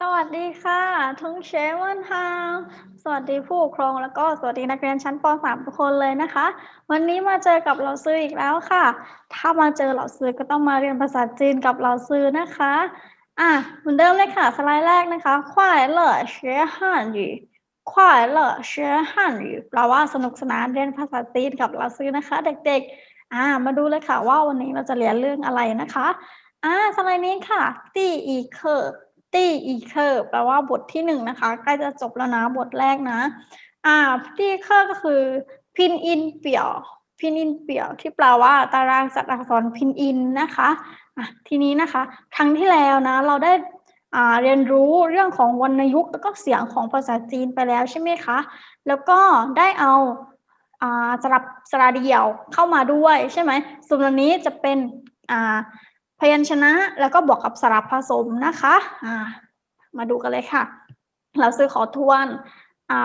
สวัสดีค่ะทุงเชเวนฮาวสวัสดีผู้ปกครองแล้วก็สวัสดีนักเรียนชั้นป .3 ทุกคนเลยนะคะ วันนี้มาเจอกับเราซื้ออีกแล้วค่ะ ถ้ามาเจอเราซื้อก็ต้องมาเรียนภาษาจีนกับเราซื้อนะคะอะเหมือนเดิมเลยค่ะสไลด์แรกนะคะควายเล่เชื้อฮันอยู่ควายเล่เชื้อฮันอยู่แปลว่าสนุกสนานเรียนภาษาจีนกับเราซื้อนะคะ เด็กๆอะมาดูเลยค่ะว่าวันนี้เราจะเรียนเรื่องอะไรนะคะอะสไลด์นี้ค่ะตีอีเคอ ตี้อีเคอร์แปลว่าบทที่หนึ่งนะคะใกล้จะจบแล้วนะบทแรกนะอ่าตี้เคอร์ก็คือพินอินเปี่ยวพินอินเปี่ยวที่แปลว่าตารางจัดอักษรพินอินนะคะอะทีนี้นะคะ ครั้งที่แล้วนะเราได้อ่าเรียนรู้เรื่องของวรรณยุกต์แล้วก็เสียงของภาษาจีนไปแล้วใช่ไหมคะ แล้วก็ได้เอาอ่าสลับสระเดี่ยวเข้ามาด้วยใช่ไหมส่วนนนี้จะเป็นอ่า พยัญชนะแล้วก็บวกกับสระผสมนะคะะมาดูกันเลยค่ะ เราซื้อขอทวน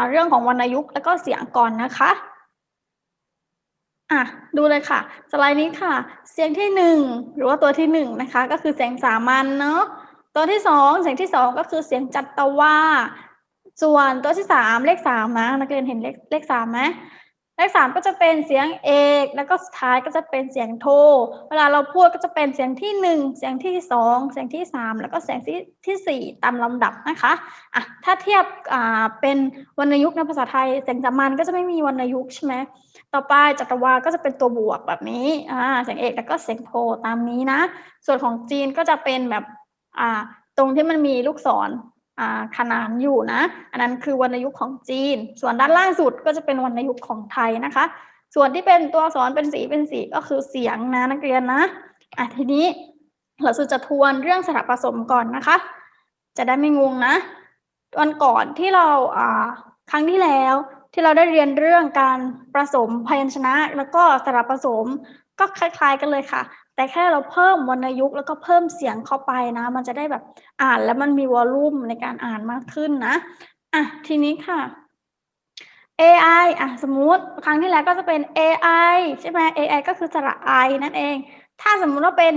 เรื่องของวรรณยุกต์แล้วก็เสียงก่อนนะคะอะดูเลยค่ะ สไลด์นี้ค่ะ เสียงที่หนึ่งหรือว่าตัวที่หนึ่งนะคะ ก็คือเสียงสามัญเนาะตัวที่สองเสียงที่สองก็คือเสียงจัตวาส่วนตัวที่สามเลขสามนะนักเรียนเห็นเลขเลขสามไหม เลขสามก็จะเป็นเสียงเอก แล้วก็สุดท้ายก็จะเป็นเสียงโท เวลาเราพูดก็จะเป็นเสียงที่หนึ่งเสียงที่สองเสียงที่สามแล้วก็เสียงที่ที่สี่ตามลำดับนะคะอะถ้าเทียบอ่าเป็นวรรณยุกต์ในภาษาไทย เสียงสามัญก็จะไม่มีวรรณยุกต์ใช่ไหมต่อไปจัตวาก็จะเป็นตัวบวกแบบนี้อ่าเสียงเอกแล้วก็เสียงโทตามนี้นะ ส่วนของจีนก็จะเป็นแบบอ่าตรงที่มันมีลูกศร ขนานอยู่นะ อันนั้นคือวรรณยุกต์ของจีน ส่วนด้านล่างสุดก็จะเป็นวรรณยุกต์ของไทยนะคะ ส่วนที่เป็นตัวสอนเป็นสีเป็นสีก็คือเสียงนะนักเรียนนะอะทีนี้เราจะทวนเรื่องสระผสมก่อนนะคะ จะได้ไม่งงนะวันก่อนที่เราอ่าครั้งที่แล้วที่เราได้เรียนเรื่องการผสมพยัญชนะ แล้วก็สระผสมก็คล้าย ๆ กันเลยค่ะ แต่แค่เราเพิ่มวรรณยุกต์แล้วก็เพิ่มเสียงเข้าไปนะ มันจะได้แบบอ่านแล้วมันมีวอลลุ่มในการอ่านมากขึ้นนะอะทีนี้ค่ะ AI อะสมมติครั้งที่แล้วก็จะเป็น AI ใช่ไหม AI ก็คือสระ i นั่นเอง ถ้าสมมุติว่าเป็น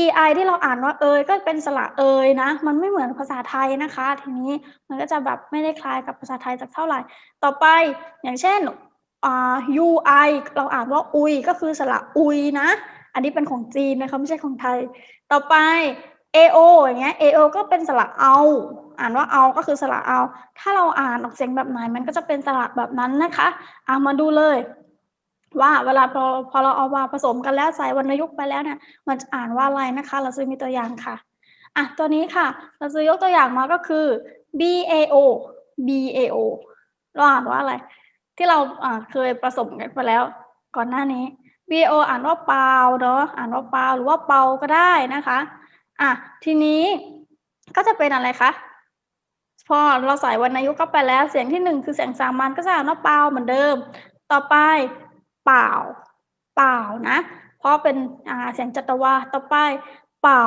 EI ที่เราอ่านว่าเอยก็เป็นสระเอยนะ มันไม่เหมือนภาษาไทยนะคะ ทีนี้มันก็จะแบบไม่ได้คล้ายกับภาษาไทยสักเท่าไหร่ ต่อไปอย่างเช่นอ่า UI เราอ่านว่าอุยก็คือสระอุยนะ อันนี้เป็นของจีนนะคะไม่ใช่ของไทย ต่อไป AO อย่างเงี้ย AO ก็เป็นสระเอา อ่านว่าเอาก็คือสระเอา ถ้าเราอ่านออกเสียงแบบไหนมันก็จะเป็นสระแบบนั้นนะคะเอามาดูเลย ว่าเวลาพอพอเราเอามาผสมกันแล้วใส่วรรณยุกต์ไปแล้วเนี่ยมันจะอ่านว่าอะไรนะคะ เราซื้อมีตัวอย่างค่ะอะตัวนี้ค่ะ เราซื้อยกตัวอย่างมาก็คือ BAO BAO เราอ่านว่าอะไร ที่เราเคยผสมกันไปแล้ว ก่อนหน้านี้ b o อ่านว่าเปาเนาะอ่านว่าเปาหรือว่าเปาก็ได้นะคะอะทีนี้ก็จะเป็นอะไรคะพอเราใส่วรรณยุกต์เข้าไปแล้วเสียงที่หนึ่งคือเสียงสามัญก็จะอ่านว่าเปาเหมือนเดิม ต่อไปเปล่า เปล่านะ เพราะเป็นอ่าเสียงจัตวาต่อไป เปล่า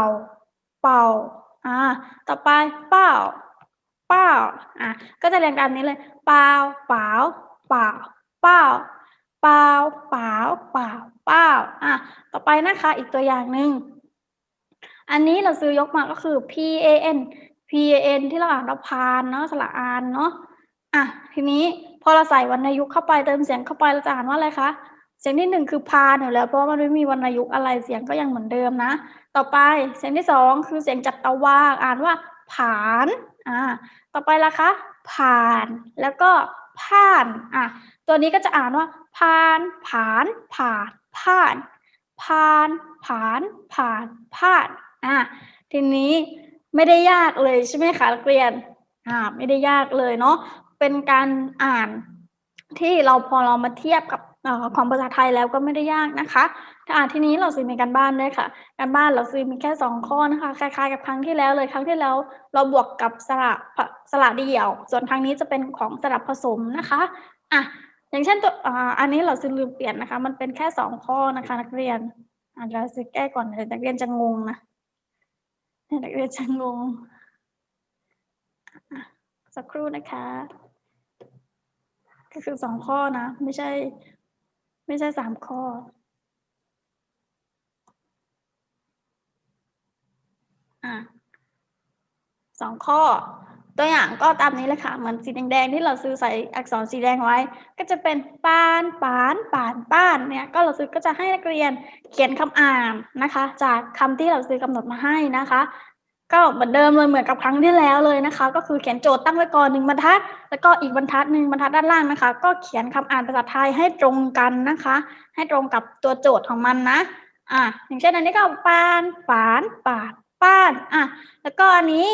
เปล่าอ่าต่อไปเปล่าเปล่าอะก็จะเรียนกันนี้เลย เปล่าเปล่าเปล่าเปล่า เปล่าเปล่าเปล่าเปล่าอะต่อไปนะคะอีกตัวอย่างหนึ่งอันนี้เราซื้อยกมาก็คือ p a n p a n ที่เราอ่านเราพานเนาะสระอานเนาะอะทีนี้พอเราใส่วรรณยุกต์เข้าไปเติมเสียงเข้าไปเราจะอ่านว่าอะไรคะเสียงที่หนึ่งคือพานอยู่แล้วเพราะมันไม่มีวรรณยุกต์อะไรเสียงก็ยังเหมือนเดิมนะ ต่อไปเสียงที่สองคือเสียงจัตวาอ่านว่า ผานอ่าต่อไปละคะ ผ่านแล้วก็ ผ่านอะตัวนี้ก็จะอ่านว่าผ่านผ่านผ่านผ่านผ่านผ่านผ่านผ่านอะทีนี้ไม่ได้ยากเลยใช่ไหมคะนักเรียนอ่าไม่ได้ยากเลยเนาะเป็นการอ่านที่เราพอเรามาเทียบกับ ของภาษาไทยแล้วก็ไม่ได้ยากนะคะอ่าทีนี้เราซื้อมีการบ้านด้วยค่ะ การบ้านเราซื้อมีแค่สองข้อนะคะ คล้ายๆกับครั้งที่แล้วเลย ครั้งที่แล้วเราบวกกับสระสระเดี่ยว ส่วนครั้งนี้จะเป็นของสระผสมนะคะอะอย่างเช่นตัวอันนี้เราซื้อลืมเปลี่ยนนะคะ มันเป็นแค่สองข้อนะคะนักเรียนอาเราซื้อแก้ก่อนเลยนักเรียนจะงงนะนักเรียนจะงงสักครู่นะคะก็คือสองข้อนะ ไม่ใช่ ไม่ใช่สามข้อ อะสองข้อ ตัวอย่างก็ตามนี้เลยค่ะ เหมือนสีแดงๆที่เราซื้อใส่อักษรสีแดงไว้ ก็จะเป็นปานปานปานป้านเนี่ย ก็เราซื้อก็จะให้นักเรียนเขียนคำอ่านนะคะ จากคำที่เราซื้อกำหนดมาให้นะคะ ก็เหมือนเดิมเลยเหมือนกับครั้งที่แล้วเลยนะคะ ก็คือเขียนโจทย์ตั้งไว้ก่อนหนึ่งบรรทัด แล้วก็อีกบรรทัดหนึ่งบรรทัดด้านล่างนะคะ ก็เขียนคำอ่านภาษาไทยให้ตรงกันนะคะ ให้ตรงกับตัวโจทย์ของมันนะอะอย่างเช่นอันนี้ก็ปานฝานปาดป้านอะแล้วก็อันนี้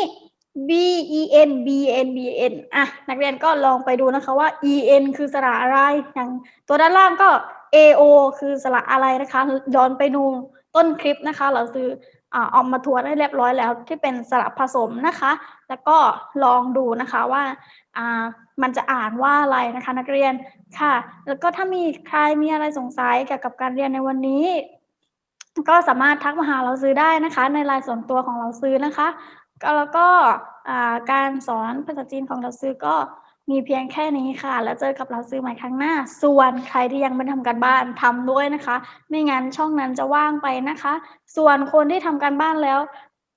b e n b n b n อะนักเรียนก็ลองไปดูนะคะว่า e n คือสระอะไรอย่างตัวด้านล่างก็ a o คือสระอะไรนะคะย้อนไปดูต้นคลิปนะคะ เราซื้อ ออกมาทัวนให้เรียบร้อยแล้วที่เป็นสระผสมนะคะ แล้วก็ลองดูนะคะว่ามันจะอ่านว่าอะไรนะคะนักเรียนค่ะ แล้วก็ถ้ามีใครมีอะไรสงสัยเกี่ยวกับการเรียนในวันนี้ ก็สามารถทักมาหาเราซื้อได้นะคะ ในไลน์ส่วนตัวของเราซื้อนะคะแล้วก็การสอนภาษาจีนของเราซื้อก็ มีเพียงแค่นี้ค่ะ แล้วเจอกับเราซื้อใหม่ครั้งหน้า ส่วนใครที่ยังไม่ทำการบ้านทำด้วยนะคะ ไม่งั้นช่องนั้นจะว่างไปนะคะ ส่วนคนที่ทำการบ้านแล้ว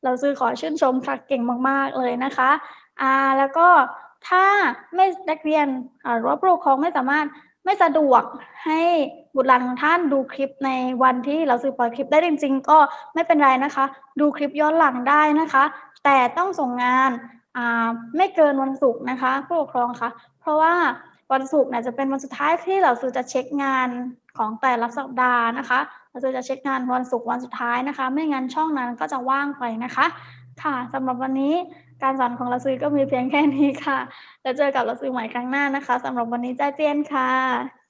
เราซื้อขอชื่นชมค่ะเก่งมาก ๆ เลยนะคะอ่าแล้วก็ถ้าไม่นักเรียนหรือว่าผู้ปกครองไม่สามารถไม่สะดวกให้บุตรหลานของท่านดูคลิปในวันที่เราซื้อปล่อยคลิปได้จริง ๆ ก็ไม่เป็นไรนะคะ ดูคลิปย้อนหลังได้นะคะ แต่ต้องส่งงาน ไม่เกินวันศุกร์นะคะผู้ปกครองคะเพราะว่าวันศุกร์เนี่ยจะเป็นวันสุดท้ายที่เราซื้อจะเช็คงานของแต่ละสัปดาห์นะคะ เราจะเช็คงานวันศุกร์วันสุดท้ายนะคะ ไม่งั้นช่องนั้นก็จะว่างไปนะคะ ค่ะสำหรับวันนี้การสอนของเราซื้อก็มีเพียงแค่นี้ค่ะ แล้วเจอกับเราซื้อใหม่ครั้งหน้านะคะสำหรับวันนี้จ้าเจียนค่ะ